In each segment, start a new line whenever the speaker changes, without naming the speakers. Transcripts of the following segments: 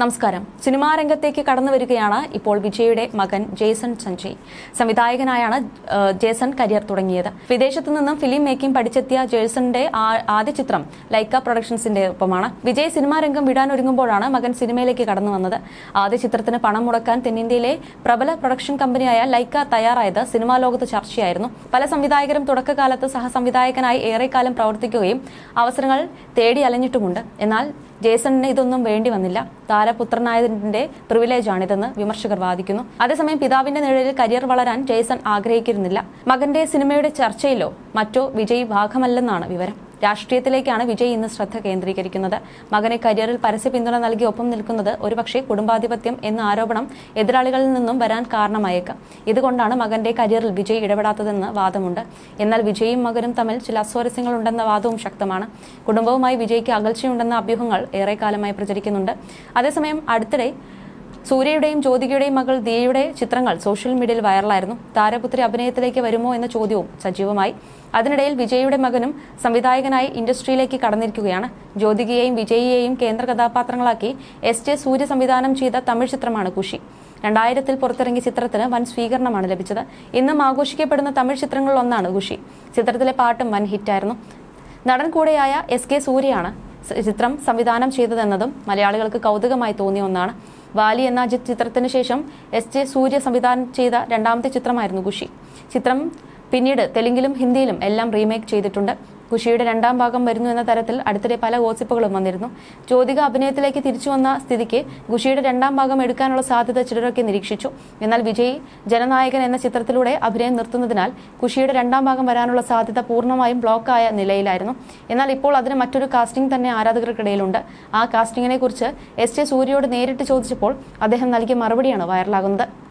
നമസ്കാരം. സിനിമാ രംഗത്തേക്ക് കടന്നു വരികയാണ് ഇപ്പോൾ വിജയുടെ മകൻ ജേസൺ സഞ്ജയ്. സംവിധായകനായാണ് ജേസൺ കരിയർ തുടങ്ങിയത്. വിദേശത്തു നിന്നും ഫിലിം മേക്കിംഗ് പഠിച്ചെത്തിയ ജേസന്റെ ആദ്യ ചിത്രം ലൈക്ക പ്രൊഡക്ഷൻസിന്റെ ഒപ്പമാണ്. വിജയ് സിനിമാ രംഗം വിടാനൊരുങ്ങുമ്പോഴാണ് മകൻ സിനിമയിലേക്ക് കടന്നു വന്നത്. ആദ്യ ചിത്രത്തിന് പണം മുടക്കാൻ തെന്നിന്ത്യയിലെ പ്രബല പ്രൊഡക്ഷൻ കമ്പനിയായ ലൈക്ക തയ്യാറായത് സിനിമാ ലോകത്ത് ചർച്ചയായിരുന്നു. പല സംവിധായകരും തുടക്കകാലത്ത് സഹസംവിധായകനായി ഏറെക്കാലം പ്രവർത്തിക്കുകയും അവസരങ്ങൾ തേടി അലഞ്ഞിട്ടുമുണ്ട്. എന്നാൽ ജേസണിന് ഇതൊന്നും വേണ്ടി വന്നില്ല. താരപുത്രനായതിന്റെ പ്രിവിലേജാണിതെന്ന് വിമർശകർ വാദിക്കുന്നു. അതേസമയം പിതാവിന്റെ നിഴലിൽ കരിയർ വളരാൻ ജേസൺ ആഗ്രഹിക്കുന്നില്ല. മകന്റെ സിനിമയുടെ ചർച്ചയിലോ മറ്റോ വിജയ് ഭാഗമല്ലെന്നാണ് വിവരം. രാഷ്ട്രീയത്തിലേക്കാണ് വിജയ് ഇന്ന് ശ്രദ്ധ കേന്ദ്രീകരിക്കുന്നത്. മകനെ കരിയറിൽ പരസ്യ പിന്തുണ നൽകി ഒപ്പം നിൽക്കുന്നത് ഒരുപക്ഷെ കുടുംബാധിപത്യം എന്ന ആരോപണം എതിരാളികളിൽ നിന്നും വരാൻ കാരണമായേക്കാം. ഇതുകൊണ്ടാണ് മകന്റെ കരിയറിൽ വിജയ് ഇടപെടാത്തതെന്ന് വാദമുണ്ട്. എന്നാൽ വിജയും മകനും തമ്മിൽ ചില അസ്വാരസ്യങ്ങളുണ്ടെന്ന വാദവും ശക്തമാണ്. കുടുംബവുമായി വിജയ്ക്ക് അകൽച്ചയുണ്ടെന്ന അഭ്യൂഹങ്ങൾ ഏറെക്കാലമായി പ്രചരിക്കുന്നുണ്ട്. അതേസമയം അടുത്തിടെ സൂര്യയുടെയും ജ്യോതികയുടെയും മകൾ ദിയയുടെ ചിത്രങ്ങൾ സോഷ്യൽ മീഡിയയിൽ വൈറലായിരുന്നു. താരപുത്രി അഭിനയത്തിലേക്ക് വരുമോ എന്ന ചോദ്യവും സജീവമായി. അതിനിടയിൽ വിജയുടെ മകനും സംവിധായകനായി ഇൻഡസ്ട്രിയിലേക്ക് കടന്നിരിക്കുകയാണ്. ജ്യോതികയെയും വിജയിയെയും കേന്ദ്ര കഥാപാത്രങ്ങളാക്കി എസ് ജെ സൂര്യ സംവിധാനം ചെയ്ത തമിഴ് ചിത്രമാണ് കുഷി രണ്ടായിരത്തിൽ പുറത്തിറങ്ങിയ ചിത്രത്തിന് വൻ സ്വീകരണമാണ് ലഭിച്ചത്. ഇന്നും ആഘോഷിക്കപ്പെടുന്ന തമിഴ് ചിത്രങ്ങളിൽ ഒന്നാണ് കുഷി ചിത്രത്തിലെ പാട്ടും വൻ ഹിറ്റായിരുന്നു. നടൻ കൂടെയായ എസ് കെ സൂര്യയാണ് ചിത്രം സംവിധാനം ചെയ്തതെന്നതും മലയാളികൾക്ക് കൗതുകമായി തോന്നിയ ഒന്നാണ്. വാലി എന്ന ചിത്രത്തിന് ശേഷം എസ് ജെ സൂര്യ സംവിധാനം ചെയ്ത രണ്ടാമത്തെ ചിത്രമായിരുന്നു ഖുഷി. ചിത്രം പിന്നീട് തെലുങ്കിലും ഹിന്ദിയിലും എല്ലാം റീമേക്ക് ചെയ്തിട്ടുണ്ട്. ഖുഷിയുടെ രണ്ടാം ഭാഗം വരുന്നു എന്ന തരത്തിൽ അടുത്തിടെ പല ഗോസിപ്പുകളും വന്നിരുന്നു. ജ്യോതിക അഭിനയത്തിലേക്ക് തിരിച്ചു വന്ന സ്ഥിതിക്ക് ഖുഷിയുടെ രണ്ടാം ഭാഗം എടുക്കാനുള്ള സാധ്യത ചിലരൊക്കെ നിരീക്ഷിച്ചു. എന്നാൽ വിജയ് ജനനായകൻ എന്ന ചിത്രത്തിലൂടെ അഭിനയം നിർത്തുന്നതിനാൽ ഖുഷിയുടെ രണ്ടാം ഭാഗം വരാനുള്ള സാധ്യത പൂർണമായും ബ്ലോക്കായ നിലയിലായിരുന്നു. എന്നാൽ ഇപ്പോൾ അതിന് മറ്റൊരു കാസ്റ്റിംഗ് തന്നെ ആരാധകർക്കിടയിലുണ്ട്. ആ കാസ്റ്റിംഗിനെ കുറിച്ച് എസ് ജെ സൂര്യയോട് നേരിട്ട് ചോദിച്ചപ്പോൾ അദ്ദേഹം നൽകിയ മറുപടിയാണ് വൈറലാകുന്നത്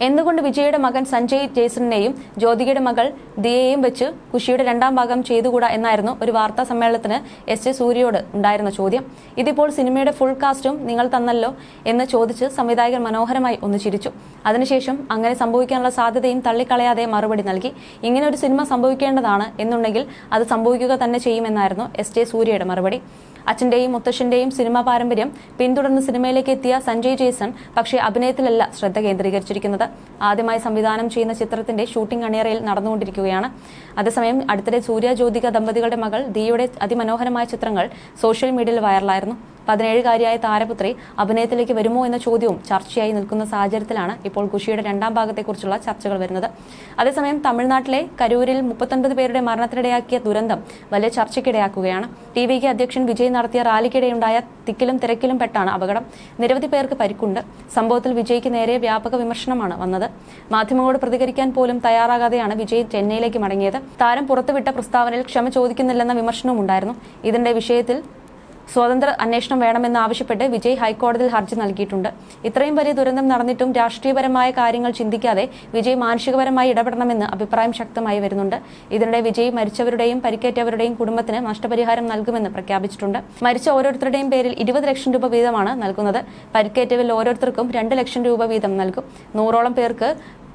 എന്തുകൊണ്ട് വിജയുടെ മകൻ സഞ്ജയ് ജേസണിനെയും ജ്യോതികയുടെ മകൾ ദിയയെയും വെച്ച് കുഷിയുടെ രണ്ടാം ഭാഗം ചെയ്തുകൂടാ എന്നായിരുന്നു ഒരു വാർത്താ സമ്മേളനത്തിന് എസ് ജെ സൂര്യയോട് ഉണ്ടായിരുന്ന ചോദ്യം. ഇതിപ്പോൾ സിനിമയുടെ ഫുൾ കാസ്റ്റും നിങ്ങൾ തന്നല്ലോ എന്ന് ചോദിച്ച് സംവിധായകൻ മനോഹരമായി ഒന്ന് ചിരിച്ചു. അതിനുശേഷം അങ്ങനെ സംഭവിക്കാനുള്ള സാധ്യതയും തള്ളിക്കളയാതെ മറുപടി നൽകി. ഇങ്ങനെ ഒരു സിനിമ സംഭവിക്കേണ്ടതാണ് എന്നുണ്ടെങ്കിൽ അത് സംഭവിക്കുക തന്നെ ചെയ്യുമെന്നായിരുന്നു എസ് ജെ സൂര്യയുടെ മറുപടി. അച്ഛന്റെയും മുത്തശ്ശന്റെയും സിനിമാ പാരമ്പര്യം പിന്തുടർന്ന് സിനിമയിലേക്ക് എത്തിയ സഞ്ജയ് ജേസൺ പക്ഷേ അഭിനയത്തിലല്ല ശ്രദ്ധ കേന്ദ്രീകരിച്ചിരിക്കുന്നത്. ആദ്യമായി സംവിധാനം ചെയ്യുന്ന ചിത്രത്തിന്റെ ഷൂട്ടിംഗ് അണിയറയിൽ നടന്നുകൊണ്ടിരിക്കുകയാണ്. അതേസമയം അടുത്തിടെ സൂര്യ ജ്യോതിക ദമ്പതികളുടെ മകൾ ദിയുടെ അതിമനോഹരമായ ചിത്രങ്ങൾ സോഷ്യൽ മീഡിയയിൽ വൈറലായിരുന്നു. പതിനേഴുകാരിയായ താരപുത്രി അഭിനയത്തിലേക്ക് വരുമോ എന്ന ചോദ്യവും ചർച്ചയായി നിൽക്കുന്ന സാഹചര്യത്തിലാണ് ഇപ്പോൾ ഖുഷിയുടെ രണ്ടാം ഭാഗത്തെക്കുറിച്ചുള്ള ചർച്ചകൾ വരുന്നത്. അതേസമയം തമിഴ്നാട്ടിലെ കരൂരിൽ മുപ്പത്തൊൻപത് പേരുടെ മരണത്തിനിടയാക്കിയ ദുരന്തം വലിയ ചർച്ചയ്ക്കിടയാക്കുകയാണ്. ടി വി കെ അധ്യക്ഷൻ വിജയ് നടത്തിയ റാലിക്കിടെയുണ്ടായ തിക്കിലും തിരക്കിലും പെട്ടാണ് അപകടം. നിരവധി പേർക്ക് പരിക്കുണ്ട്. സംഭവത്തിൽ വിജയ്ക്ക് നേരെ വ്യാപക വിമർശനമാണ് വന്നത്. മാധ്യമങ്ങളോട് പ്രതികരിക്കാൻ പോലും തയ്യാറാകാതെയാണ് വിജയ് ചെന്നൈയിലേക്ക് മടങ്ങിയത്. താരം പുറത്തുവിട്ട പ്രസ്താവനയിൽ ക്ഷമ ചോദിക്കുന്നില്ലെന്ന വിമർശനവും ഉണ്ടായിരുന്നു ഇതിന്റെ വിഷയത്തിൽ സ്വതന്ത്ര അന്വേഷണം വേണമെന്ന് ആവശ്യപ്പെട്ട് വിജയ് ഹൈക്കോടതിയിൽ ഹർജി നൽകിയിട്ടുണ്ട്. ഇത്രയും വലിയ ദുരന്തം നടന്നിട്ടും രാഷ്ട്രീയപരമായ കാര്യങ്ങൾ ചിന്തിക്കാതെ വിജയ് മാനുഷികപരമായി ഇടപെടണമെന്ന് അഭിപ്രായം ശക്തമായി വരുന്നുണ്ട്. ഇതിനിടെ വിജയ് മരിച്ചവരുടെയും പരിക്കേറ്റവരുടെയും കുടുംബത്തിന് നഷ്ടപരിഹാരം നൽകുമെന്ന് പ്രഖ്യാപിച്ചിട്ടുണ്ട്. മരിച്ച ഓരോരുത്തരുടെയും പേരിൽ ഇരുപത് ലക്ഷം രൂപ വീതമാണ് നൽകുന്നത്. പരിക്കേറ്റവരിൽ ഓരോരുത്തർക്കും രണ്ട് ലക്ഷം രൂപ വീതം നൽകും. നൂറോളം പേർക്ക്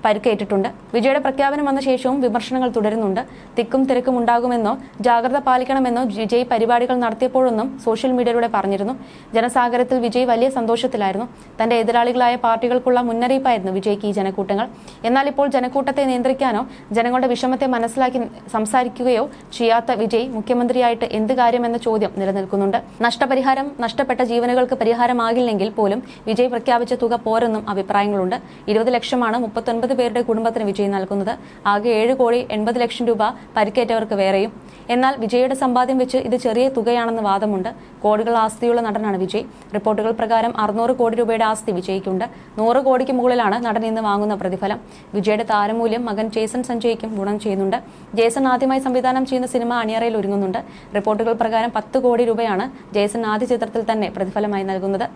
പരിക്കേറ്റിട്ടുണ്ട്. വിജയുടെ പ്രഖ്യാപനം വന്ന ശേഷവും വിമർശനങ്ങൾ തുടരുന്നുണ്ട്. തിക്കും തിരക്കും ഉണ്ടാകുമെന്നോ ജാഗ്രത പാലിക്കണമെന്നോ വിജയ് പരിപാടികൾ നടത്തിയപ്പോഴൊന്നും സോഷ്യൽ മീഡിയയിലൂടെ പറഞ്ഞിരുന്നു. ജനസാഗരത്തിൽ വിജയ് വലിയ സന്തോഷത്തിലായിരുന്നു. തന്റെ എതിരാളികളായ പാർട്ടികൾക്കുള്ള മുന്നറിയിപ്പായിരുന്നു വിജയ്ക്ക് ഈ ജനക്കൂട്ടങ്ങൾ. എന്നാൽ ഇപ്പോൾ ജനക്കൂട്ടത്തെ നിയന്ത്രിക്കാനോ ജനങ്ങളുടെ വിഷമത്തെ മനസ്സിലാക്കി സംസാരിക്കുകയോ ചെയ്യാത്ത വിജയ് മുഖ്യമന്ത്രിയായിട്ട് എന്ത് കാര്യമെന്ന ചോദ്യം നിലനിൽക്കുന്നുണ്ട്. നഷ്ടപരിഹാരം നഷ്ടപ്പെട്ട ജീവനുകൾക്ക് പരിഹാരമാകില്ലെങ്കിൽ പോലും വിജയ് പ്രഖ്യാപിച്ച തുക പോരെന്നും അഭിപ്രായങ്ങളുണ്ട്. ഇരുപത് ലക്ഷമാണ് മുപ്പത്തൊൻപത് പേരുടെ കുടുംബത്തിന് വിജയ് നൽകുന്നത്. ആകെ ഏഴ് കോടി എൺപത് ലക്ഷം രൂപ പരിക്കേറ്റവർക്ക് വേറെയും. എന്നാൽ വിജയുടെ സമ്പാദ്യം വെച്ച് ഇത് ചെറിയ തുകയാണെന്ന് വാദമുണ്ട്. കോടികൾ ആസ്തിയുള്ള നടനാണ് വിജയ്. റിപ്പോർട്ടുകൾ പ്രകാരം അറുന്നൂറ് കോടി രൂപയുടെ ആസ്തി വിജയ്ക്കുണ്ട്. നൂറ് കോടിക്ക് മുകളിലാണ് നടൻ ഇന്ന് വാങ്ങുന്ന പ്രതിഫലം. വിജയുടെ താരമൂല്യം മകൻ ജേസൺ സഞ്ജയ്ക്കും ഗുണം ചെയ്യുന്നുണ്ട്. ജേസൺ ആദ്യമായി സംവിധാനം ചെയ്യുന്ന സിനിമ അണിയറയിൽ ഒരുങ്ങുന്നുണ്ട്. റിപ്പോർട്ടുകൾ പ്രകാരം പത്ത് കോടി രൂപയാണ് ജേസൺ ആദ്യ ചിത്രത്തിൽ തന്നെ പ്രതിഫലമായി നൽകുന്നത്.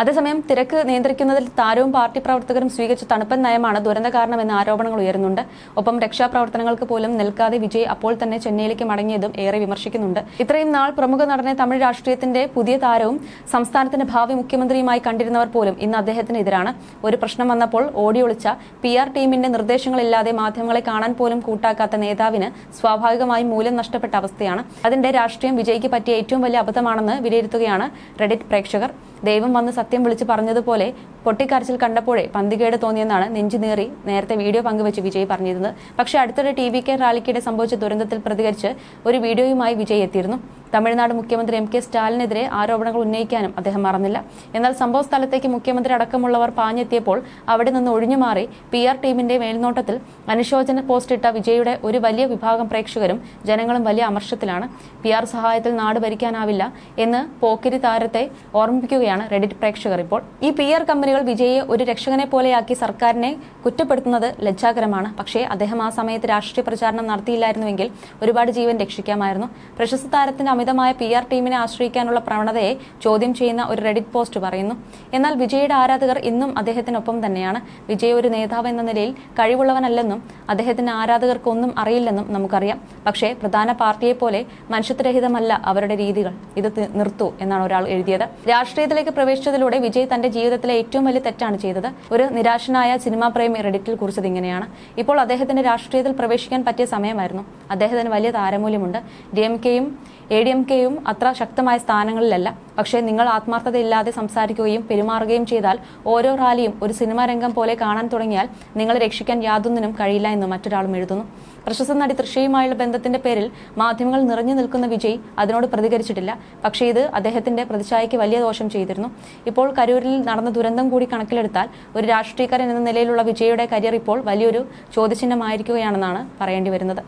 അതേസമയം തിരക്ക് നിയന്ത്രിക്കുന്നതിൽ താരവും പാർട്ടി പ്രവർത്തകരും സ്വീകരിച്ച തണുപ്പൻ നയമാണ് ദുരന്ത കാരണമെന്ന ആരോപണങ്ങൾ ഉയരുന്നുണ്ട്. ഒപ്പം രക്ഷാപ്രവർത്തനങ്ങൾക്ക് പോലും നിൽക്കാതെ വിജയ് അപ്പോൾ തന്നെ ചെന്നൈയിലേക്ക് മടങ്ങിയതും ഏറെ വിമർശിക്കുന്നുണ്ട്. ഇത്രയും നാൾ പ്രമുഖ നടനെ തമിഴ് രാഷ്ട്രീയത്തിന്റെ പുതിയ താരവും സംസ്ഥാനത്തിന്റെ ഭാവി മുഖ്യമന്ത്രിയുമായി കണ്ടിരുന്നവർ പോലും ഇന്ന് അദ്ദേഹത്തിന് എതിരാണ് ഒരു പ്രശ്നം വന്നപ്പോൾ ഓടിയൊളിച്ച പി ആർ ടീമിന്റെ നിർദ്ദേശങ്ങളില്ലാതെ മാധ്യമങ്ങളെ കാണാൻ പോലും കൂട്ടാക്കാത്ത നേതാവിന് സ്വാഭാവികമായും മൂല്യം നഷ്ടപ്പെട്ട അവസ്ഥയാണ്. അതിന്റെ രാഷ്ട്രീയം വിജയ്ക്ക് പറ്റിയ ഏറ്റവും വലിയ അബദ്ധമാണെന്ന് വിലയിരുത്തുകയാണ് റെഡിറ്റ് പ്രേക്ഷകർ. ദൈവം വന്ന് സത്യം വിളിച്ച് പറഞ്ഞതുപോലെ പൊട്ടിക്കരച്ചിൽ കണ്ടപ്പോഴേ പന്തികേട് തോന്നിയെന്നാണ് നെഞ്ചുനീറി നേരത്തെ വീഡിയോ പങ്കുവച്ച് വിജയ് പറഞ്ഞിരുന്നത്. പക്ഷേ അടുത്തിടെ ടി വി കെ റാലിക്കിടെ സംഭവിച്ച ദുരന്തത്തിൽ പ്രതികരിച്ച് ഒരു വീഡിയോയുമായി വിജയ് എത്തിയിരുന്നു. തമിഴ്നാട് മുഖ്യമന്ത്രി എം കെ സ്റ്റാലിനെതിരെ ആരോപണങ്ങൾ ഉന്നയിക്കാനും അദ്ദേഹം മറന്നില്ല. എന്നാൽ സംഭവ സ്ഥലത്തേക്ക് മുഖ്യമന്ത്രി അടക്കമുള്ളവർ പാഞ്ഞെത്തിയപ്പോൾ അവിടെ നിന്ന് ഒഴിഞ്ഞുമാറി പി ആർ ടീമിന്റെ മേൽനോട്ടത്തിൽ അനുശോചന പോസ്റ്റിട്ട വിജയുടെ ഒരു വലിയ വിഭാഗം പ്രേക്ഷകരും ജനങ്ങളും വലിയ അമർഷത്തിലാണ്. പി ആർ സഹായത്തിൽ നാട് ഭരിക്കാനാവില്ല എന്ന് പോക്കിരി താരത്തെ ഓർമ്മിപ്പിക്കുകയാണ് റെഡിറ്റ് പ്രേക്ഷകർ ഇപ്പോൾ. ഈ പി ആർ കമ്പനികൾ വിജയെ ഒരു രക്ഷകനെ പോലെയാക്കി സർക്കാരിനെ കുറ്റപ്പെടുത്തുന്നത് ലജ്ജാകരമാണ്. പക്ഷേ അദ്ദേഹം ആ സമയത്ത് രാഷ്ട്രീയ പ്രചാരണം നടത്തിയില്ലായിരുന്നുവെങ്കിൽ ഒരുപാട് ജീവൻ രക്ഷിക്കാമായിരുന്നു. പ്രശസ്ത താരത്തിന്റെ അമിതമായ പി ആർ ടീമിനെ ആശ്രയിക്കാനുള്ള പ്രവണതയെ ചോദ്യം ചെയ്യുന്ന ഒരു റെഡിറ്റ് പോസ്റ്റ് പറയുന്നു. എന്നാൽ വിജയുടെ ആരാധകർ ഇന്നും അദ്ദേഹത്തിനൊപ്പം തന്നെയാണ്. വിജയ് ഒരു നേതാവ് എന്ന നിലയിൽ കഴിവുള്ളവനല്ലെന്നും അദ്ദേഹത്തിന്റെ ആരാധകർക്കൊന്നും അറിയില്ലെന്നും നമുക്കറിയാം. പക്ഷേ പ്രധാന പാർട്ടിയെ പോലെ മനുഷ്യത്വരഹിതമല്ല അവരുടെ രീതികൾ. ഇത് നിർത്തൂ എന്നാണ് ഒരാൾ എഴുതിയത്. രാഷ്ട്രീയത്തിലേക്ക് പ്രവേശിച്ചതിലൂടെ വിജയ് തന്റെ ജീവിതത്തിലെ ഏറ്റവും വലിയ തെറ്റാണ് ചെയ്തത്. ഒരു നിരാശനായ സിനിമാ പ്രേമി റെഡിറ്റിൽ കുറിച്ചത് ഇങ്ങനെയാണ്. ഇപ്പോൾ അദ്ദേഹത്തിന്റെ രാഷ്ട്രീയത്തിൽ പ്രവേശിക്കാൻ പറ്റിയ സമയമായിരുന്നു. അദ്ദേഹത്തിന് വലിയ താരമൂല്യമുണ്ട്. ഡി എം കെയും എ ഡി എം കെയും അത്ര ശക്തമായ സ്ഥാനങ്ങളിലല്ല. പക്ഷേ നിങ്ങൾ ആത്മാർത്ഥതയില്ലാതെ സംസാരിക്കുകയും പെരുമാറുകയും ചെയ്താൽ ഓരോ റാലിയും ഒരു സിനിമാ രംഗം പോലെ കാണാൻ തുടങ്ങിയാൽ നിങ്ങളെ രക്ഷിക്കാൻ യാതൊന്നിനും കഴിയില്ല എന്ന് മറ്റൊരാളും എഴുതുന്നു. പ്രശസ്ത നടി തൃശയുമായുള്ള ബന്ധത്തിന്റെ പേരിൽ മാധ്യമങ്ങൾ നിറഞ്ഞു നിൽക്കുന്ന വിജയ് അതിനോട് പ്രതികരിച്ചിട്ടില്ല. പക്ഷേ ഇത് അദ്ദേഹത്തിന്റെ പ്രതിച്ഛായയ്ക്ക് വലിയ ദോഷം ചെയ്തിരുന്നു. ഇപ്പോൾ കരൂരിൽ നടന്ന ദുരന്തം കൂടി കണക്കിലെടുത്താൽ ഒരു രാഷ്ട്രീയക്കാരൻ എന്ന നിലയിലുള്ള വിജയുടെ കരിയർ ഇപ്പോൾ വലിയൊരു ചോദ്യചിഹ്നമായിരിക്കുകയാണെന്നാണ് പറയേണ്ടി വരുന്നത്.